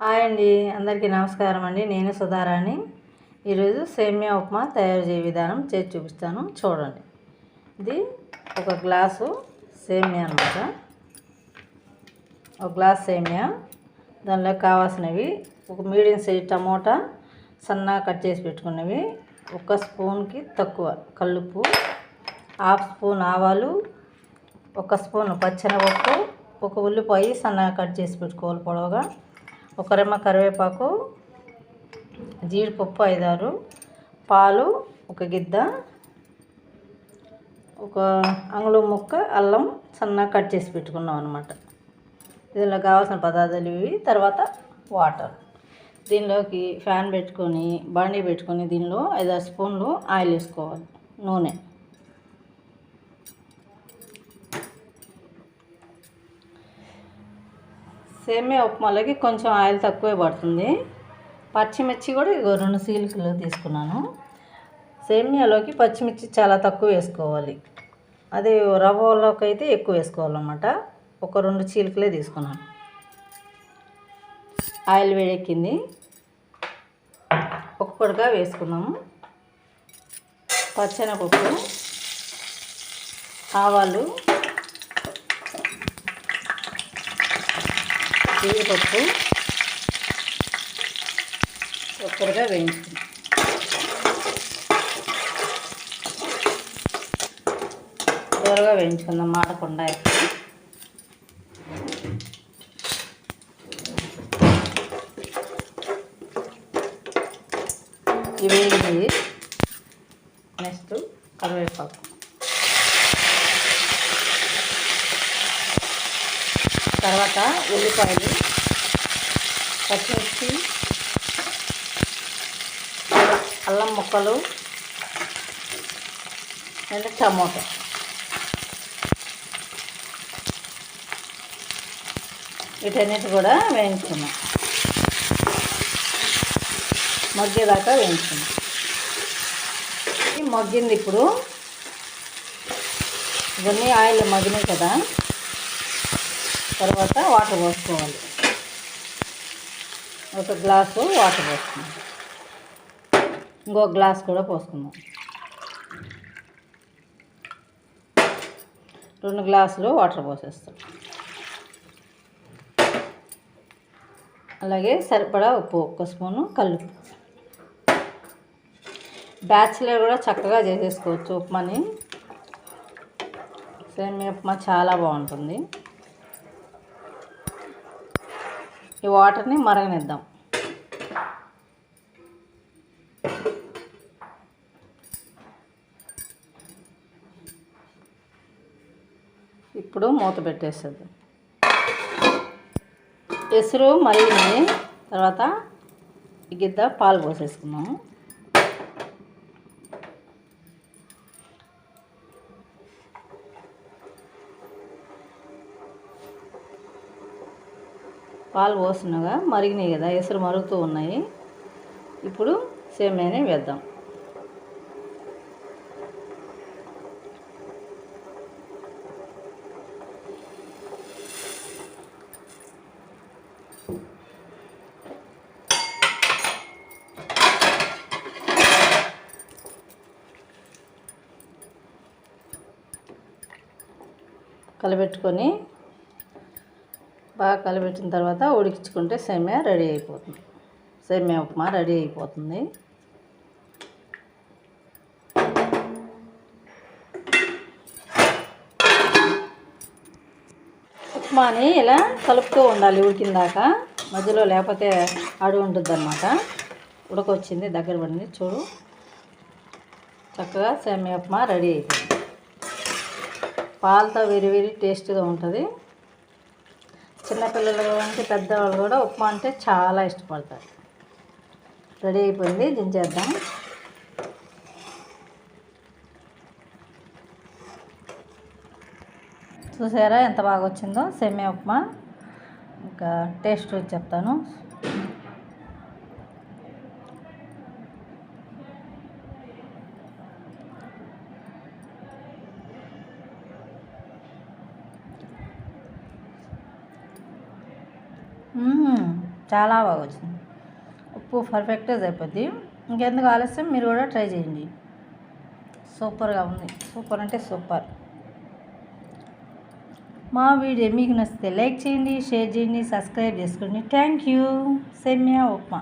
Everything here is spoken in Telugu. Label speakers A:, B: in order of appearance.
A: హాయ్ అండి అందరికీ నమస్కారం అండి. నేను సుధారాణి. ఈరోజు సేమియా ఉప్మా తయారు చేయ విధానం చేసి చూపిస్తాను. చూడండి. ఇది ఒక గ్లాసు సేమియా అనమాట ఒక గ్లాస్ సేమియా. దానిలో కావాల్సినవి ఒక మీడియం సైజ్ టమోటా సన్నగా కట్ చేసి పెట్టుకున్నవి ఒక స్పూన్కి తక్కువ కల్లుప్పు హాఫ్ స్పూన్ ఆవాలు ఒక స్పూన్ పచ్చనపప్పు ఒక ఉల్లిపాయ సన్నగా కట్ చేసి పెట్టుకోవాలి పొడవుగా. ఒక రెమ్మ కరివేపాకు జీడిపప్పు ఐదారు పాలు ఒక గిద్ద ఒక అంగుళం ముక్క అల్లం సన్నగా కట్ చేసి పెట్టుకున్నాం అనమాట దీనిలో కావాల్సిన పదార్థాలు ఇవి. తర్వాత వాటర్. దీనిలోకి ఫ్యాన్ పెట్టుకొని బాండీ పెట్టుకొని దీనిలో ఐదారు స్పూన్లు ఆయిల్ వేసుకోవాలి. నూనె. సేమియా ఉప్మాలోకి కొంచెం ఆయిల్ తక్కువే పడుతుంది. పచ్చిమిర్చి కూడా ఇగో రెండు సీలికలు తీసుకున్నాను. సేమియాలోకి పచ్చిమిర్చి చాలా తక్కువ వేసుకోవాలి. అదే రవ్వలోకి అయితే ఎక్కువ వేసుకోవాలన్నమాట. ఒక రెండు చీలికలే తీసుకున్నాను. ఆయిల్ వేడెక్కింది. ఒక్కొక్కటిగా వేసుకున్నాము. పచ్చెనపప్పు ఆవాలు జీడిపప్పు ఒక్కరుగా వేయించుకుందాం. దూరగా వేయించుకుందాం మాడకుండా ఇవి. నెక్స్ట్ కరివేపాకు. తర్వాత ఉల్లిపాయలు పచ్చిమిర్చి అల్లం ముక్కలు అండ్ టమోటా. వీటన్నిటి కూడా వేయించుకున్నాం. మగ్గేదాకా వేయించుకున్నాం. మగ్గింది ఇప్పుడు ఇవన్నీ ఆయిల్ మగ్గినాయి కదా. తర్వాత వాటర్ పోసుకోవాలి. ఒక గ్లాసు వాటర్ పోసుకుందాం. ఇంకో గ్లాస్ కూడా పోసుకుందాం. రెండు గ్లాసులు వాటర్ పోసేస్తాం. అలాగే సరిపడా ఉప్పు ఒక్క స్పూను కల్లుపు బ్యాచిలర్ కూడా చక్కగా చేసేసుకోవచ్చు ఉప్మాని. సేమియా ఉప్మా చాలా బాగుంటుంది. ఈ వాటర్ని మరగనిద్దాం. ఇప్పుడు మూత పెట్టేసేద్దాం. ఎసురు మరిగింది తర్వాత గిద్ద పాలు పోసేసుకున్నాము పాలు పోస్తున్నాగా మరిగినాయి కదా ఎసురు మరుగుతూ ఉన్నాయి. ఇప్పుడు సేమియాని వేద్దాం. కలబెట్టుకొని బాగా కలిపెట్టిన తర్వాత ఉడికించుకుంటే సేమియా రెడీ అయిపోతుంది. సేమియా ఉప్మా రెడీ అయిపోతుంది. ఉప్మాని ఇలా కలుపుతూ ఉండాలి ఉడికిందాక మధ్యలో లేకపోతే అడుగు ఉంటుంది అనమాట ఉడకొచ్చింది దగ్గర పడింది. చూడు. చక్కగా సేమియా ఉప్మా రెడీ అయిపోయింది. పాలతో వెరీ వెరీ టేస్ట్గా ఉంటుంది. చిన్నపిల్లలు అంటే పెద్దవాళ్ళు కూడా ఉప్మా అంటే చాలా ఇష్టపడతారు. రెడీ అయిపోయింది దించేద్దాం. చూసారా ఎంత బాగా వచ్చిందో? సెమ్యా ఉప్మా. ఇంకా టేస్ట్ చెప్తాను. చాలా బాగా వచ్చింది. ఉప్పు పర్ఫెక్ట్గా సరిపోద్ది. ఇంకెందుకు ఆలస్యం? మీరు కూడా ట్రై చేయండి. సూపర్గా ఉంది. సూపర్ అంటే సూపర్. మా వీడియో మీకు నచ్చితే లైక్ చేయండి షేర్ చేయండి సబ్స్క్రైబ్ చేసుకోండి. థ్యాంక్ యూ సెమ్యా ఉప్మా.